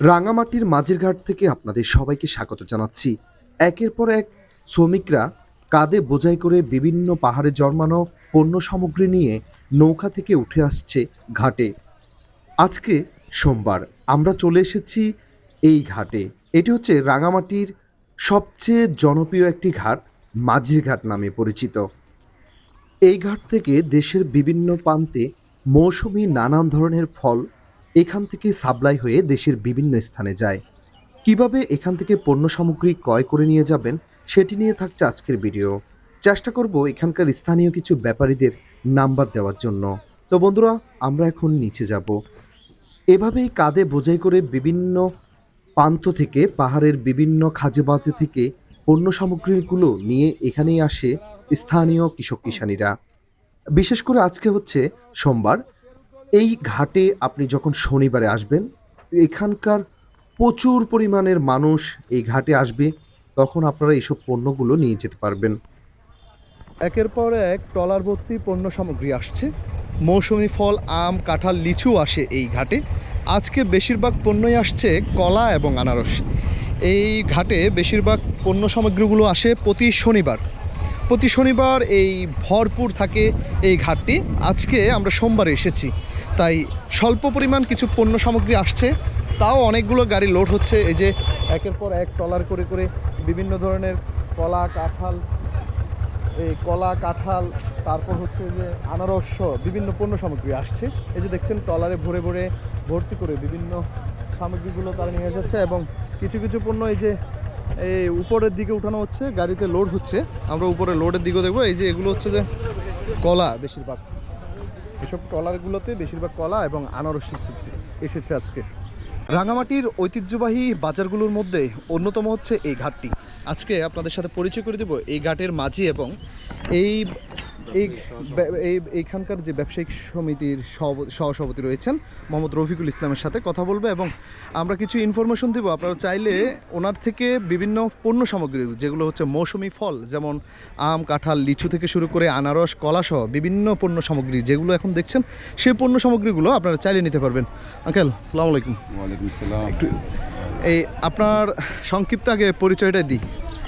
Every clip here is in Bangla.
রাঙামাটির মাঝের ঘাট থেকে আপনাদের সবাইকে স্বাগত জানাচ্ছি। একের পর এক শ্রমিকরা কাঁধে বোঝাই করে বিভিন্ন পাহাড়ে জন্মানো পণ্য সামগ্রী নিয়ে নৌকা থেকে উঠে আসছে ঘাটে। আজকে সোমবার, আমরা চলে এসেছি এই ঘাটে। এটি হচ্ছে রাঙামাটির সবচেয়ে জনপ্রিয় একটি ঘাট মাঝির ঘাট নামে পরিচিত। এই ঘাট থেকে দেশের বিভিন্ন প্রান্তে মৌসুমি নানান ধরনের ফল এখান থেকে সাপ্লাই হয়ে দেশের বিভিন্ন স্থানে যায়। কীভাবে এখান থেকে পণ্য সামগ্রী ক্রয় করে নিয়ে যাবেন, সেটি নিয়ে থাকছে আজকের ভিডিও। চেষ্টা করব এখানকার স্থানীয় কিছু ব্যাপারীদের নাম্বার দেওয়ার জন্য। তো বন্ধুরা, আমরা এখন নিচে যাব। এভাবেই কাঁধে বোঝাই করে বিভিন্ন প্রান্ত থেকে, পাহাড়ের বিভিন্ন খাজে বাজে থেকে পণ্য সামগ্রীগুলো নিয়ে এখানেই আসে স্থানীয় কৃষক কিষানীরা বিশেষ করে আজকে হচ্ছে সোমবার এই ঘাটে আপনি যখন শনিবারে আসবেন, এখানকার প্রচুর পরিমাণের মানুষ এই ঘাটে আসবে, তখন আপনারা এইসব পণ্যগুলো নিয়ে যেতে পারবেন। একের পর এক ট্রলার ভর্তি পণ্য সামগ্রী আসছে। মৌসুমি ফল, আম, কাঁঠাল, লিচু আসে এই ঘাটে। আজকে বেশিরভাগ পণ্যই আসছে কলা এবং আনারস। এই ঘাটে বেশিরভাগ পণ্য সামগ্রীগুলো আসে প্রতি শনিবার। প্রতি শনিবার এই ভরপুর থাকে এই ঘাটটি। আজকে আমরা সোমবারে এসেছি। তাই স্বল্প পরিমাণ কিছু পণ্য সামগ্রী আসছে। তাও অনেকগুলো গাড়ি লোড হচ্ছে। এই যে একের পর এক ট্রলার করে করে বিভিন্ন ধরনের কলা কাঁঠাল, এই কলা কাঁঠাল, তারপর হচ্ছে যে আনারস বিভিন্ন পণ্য সামগ্রী আসছে। এই যে দেখছেন, ট্রলারে ভরে ভরে ভর্তি করে বিভিন্ন সামগ্রীগুলো তারা নিয়ে যাচ্ছে এবং কিছু কিছু পণ্য এই যে এই উপরের দিকে উঠানো হচ্ছে, গাড়িতে লোড হচ্ছে। আমরা উপরে লোডের দিকেও দেখব। এই যে এগুলো হচ্ছে যে কলা বেশিরভাগ। এসব ট্রলারগুলোতে বেশিরভাগ কলা এবং আনারস এসেছে এসেছে আজকে। রাঙামাটির ঐতিহ্যবাহী বাজারগুলোর মধ্যে অন্যতম হচ্ছে এই ঘাটটি। আজকে আপনাদের সাথে পরিচয় করে দেব এই ঘাটের মাঝি এবং এই এই এই এইখানকার যে ব্যবসায়িক সমিতির সভাপ- সহসভাপতি রয়েছেন মোহাম্মদ রফিকুল ইসলামের সাথে কথা বলব এবং আমরা কিছু ইনফরমেশন দেবো। আপনারা চাইলে ওনার থেকে বিভিন্ন পণ্য সামগ্রী যেগুলো হচ্ছে মৌসুমি ফল যেমন আম কাঁঠাল লিচু থেকে শুরু করে আনারস কলাসহ বিভিন্ন পণ্য সামগ্রী যেগুলো এখন দেখছেন সেই পণ্য সামগ্রীগুলো আপনারা চাইলে নিতে পারবেন। আঙ্কেল সালামু আলাইকুম। ওয়ালাইকুম সালাম এই আপনার সংক্ষিপ্ত আগে পরিচয়টা দিই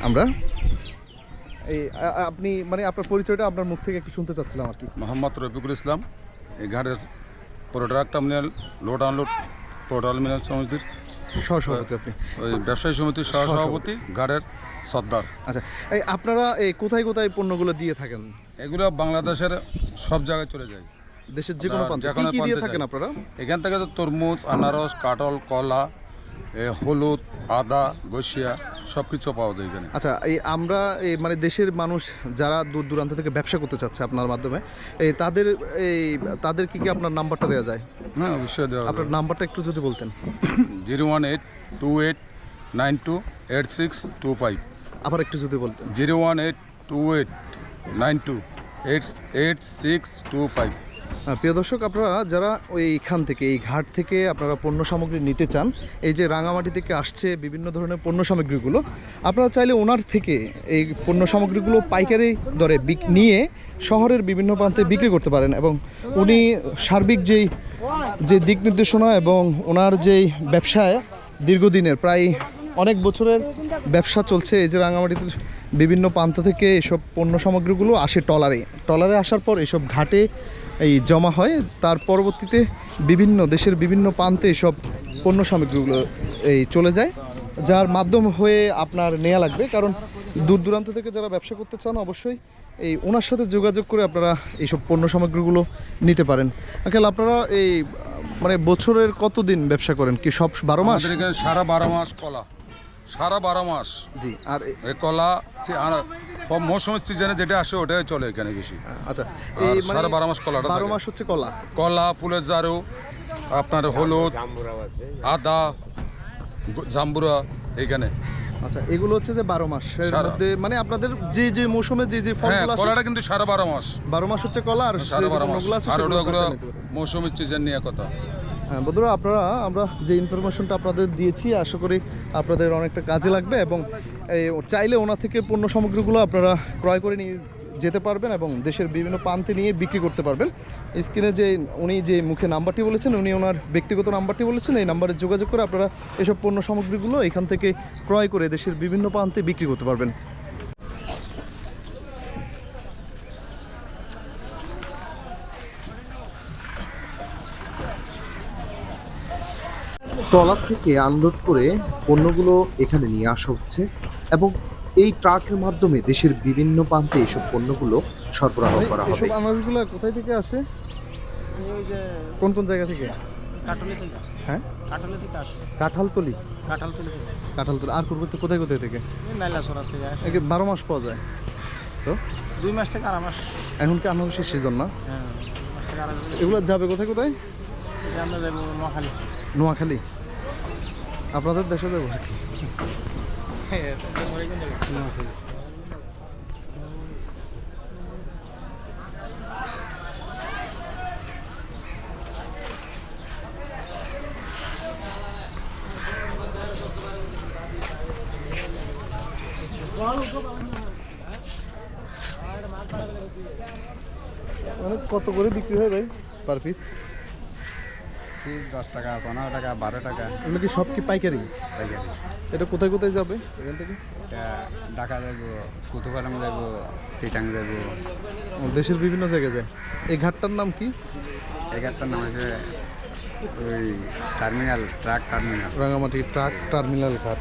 আমরা। এই আপনি মানে আপনার পরিচয়টা আপনার মুখ থেকে একটু শুনতে চাচ্ছিলাম আর কি। মোহাম্মদ রফিকুল ইসলাম এই ঘাটের product terminal load unload terminal সমিতির সহসভাপতি আপনি। ওই ব্যবসায়ী সমিতির সহসভাপতি ঘাটের সর্দার। আচ্ছা এই আপনারা এই কোথায় কোথায় পণ্যগুলো দিয়ে থাকেন? এগুলো বাংলাদেশের সব জায়গায় চলে যায়। দেশের যে কোনো প্রান্তে। দিয়ে থাকেন আপনারা? এখান থেকে তো তরমুজ আনারস কাটল কলা হলুদ আদা গসিয়া সব কিছু পাওয়া যায় এখানে। আচ্ছা এই আমরা এই মানে দেশের মানুষ যারা দূর দূরান্ত থেকে ব্যবসা করতে চাচ্ছে আপনার মাধ্যমে এই তাদের এই তাদেরকে কি কি আপনার নাম্বারটা দেওয়া যায়? হ্যাঁ অবশ্যই দেওয়া আপনার নাম্বারটা একটু যদি বলতেন। Zero one eight two eight nine two eight six two five. আবার একটু যদি বলতেন। Zero one eight two eight nine two eight eight six two five. প্রিয় দর্শক, আপনারা যারা এইখান থেকে, এই ঘাট থেকে আপনারা পণ্য সামগ্রী নিতে চান, এই যে রাঙামাটি থেকে আসছে বিভিন্ন ধরনের পণ্য সামগ্রীগুলো, আপনারা চাইলে ওনার থেকে এই পণ্য সামগ্রীগুলো পাইকারি দরে নিয়ে শহরের বিভিন্ন প্রান্তে বিক্রি করতে পারেন এবং উনি সার্বিক যেই, যে দিক নির্দেশনা এবং ওনার যেই ব্যবসায় দীর্ঘদিনের, প্রায় অনেক বছরের ব্যবসা চলছে এই যে রাঙামাটিতে বিভিন্ন প্রান্ত থেকে এসব পণ্য সামগ্রীগুলো আসে টলারে টলারে আসার পর এসব ঘাটে এই জমা হয়। তার পরবর্তীতে বিভিন্ন দেশের বিভিন্ন প্রান্তে এসব পণ্য সামগ্রীগুলো এই চলে যায়, যার মাধ্যম হয়ে আপনার নেওয়া লাগবে। কারণ দূর দূরান্ত থেকে যারা ব্যবসা করতে চান, অবশ্যই এই ওনার সাথে যোগাযোগ করে আপনারা এইসব পণ্য সামগ্রীগুলো নিতে পারেন। আঙ্কেল, আপনারা এই মানে বছরের কতদিন ব্যবসা করেন? কি সব বারো মাস? সারা বারো মাস কলা। সারা বারো মাস। জি আর এ- কলা আর সব মৌসুমের সিজনে যেটা আসে ওটাই চলে এখানে বেশি। আচ্ছা এই মানে সারা বারো মাস কলাটা বারো মাস হচ্ছে কলা? কলা ফুলের জারু আপনার হলুদ আদা জাম্বুরা এইখানে। আচ্ছা এগুলো হচ্ছে যে বারো মাস। মধ্যে মানে আপনাদের যে যে মৌসুমে যে যে হ্যাঁ ফলগুলো কলাটা কিন্তু সারা বারো মাস। বারো মাস হচ্ছে কলা আর সারা বারো মাস। আর ওগুলো। মৌসুমের সিজন নিয়ে কথা। হ্যাঁ বন্ধুরা, আপনারা, আমরা যে ইনফরমেশনটা আপনাদের দিয়েছি, আশা করি আপনাদের অনেকটা কাজে লাগবে এবং এই চাইলে ওনা থেকে পণ্য সামগ্রীগুলো আপনারা ক্রয় করে নিয়ে যেতে পারবেন এবং দেশের বিভিন্ন প্রান্তে নিয়ে বিক্রি করতে পারবেন। স্ক্রিনে যে উনি যে মুখে নাম্বারটি বলেছেন, উনি ওনার ব্যক্তিগত নাম্বারটি বলেছেন। এই নাম্বারে যোগাযোগ করে আপনারা এসব পণ্য সামগ্রীগুলো এখান থেকে ক্রয় করে দেশের বিভিন্ন প্রান্তে বিক্রি করতে পারবেন। ট্রলার থেকে আনলোড করে পণ্যগুলো এখানে নিয়ে আসা হচ্ছে এবং এই ট্রাকের মাধ্যমে দেশের বিভিন্ন প্রান্তে এইসব পণ্যগুলো সরবরাহ করা হবে। এসব আনারসগুলো কোথায় থেকে আসে? কোন কোন জায়গা থেকে? হ্যাঁ? কাটলে থেকে আসে। কাঁঠালতলি? কাঁঠালতলি কাঁঠালতলি। আর কোথায় কোথায় থেকে? এই থেকে আসে। বারো মাস পাওয়া যায়। তো? দুই মাস থেকে আড়াই মাস। এখন কি আনারসের সিজন না? হ্যাঁ এগুলো যাবে কোথায় কোথায়? এই যে আমরা যাব নোয়াখালী। নোয়াখালী। আপনাদের দেশে যাব আর কি। কত করে বিক্রি হয় ভাই? পার পিস দশ টাকা পনেরো টাকা বারো টাকা। এগুলো কি সব কি পাইকারি? এটা কোথায় কোথায় যাবে? এখান থেকে? ঢাকা যাব কুতুকালাম যাব চিটাং যাব। দেশের বিভিন্ন জায়গায় যায়। এই ঘাটটার নাম কি? এই ঘাটটার নাম আছে ওই terminal truck terminal. Rangamati truck terminal ঘাট।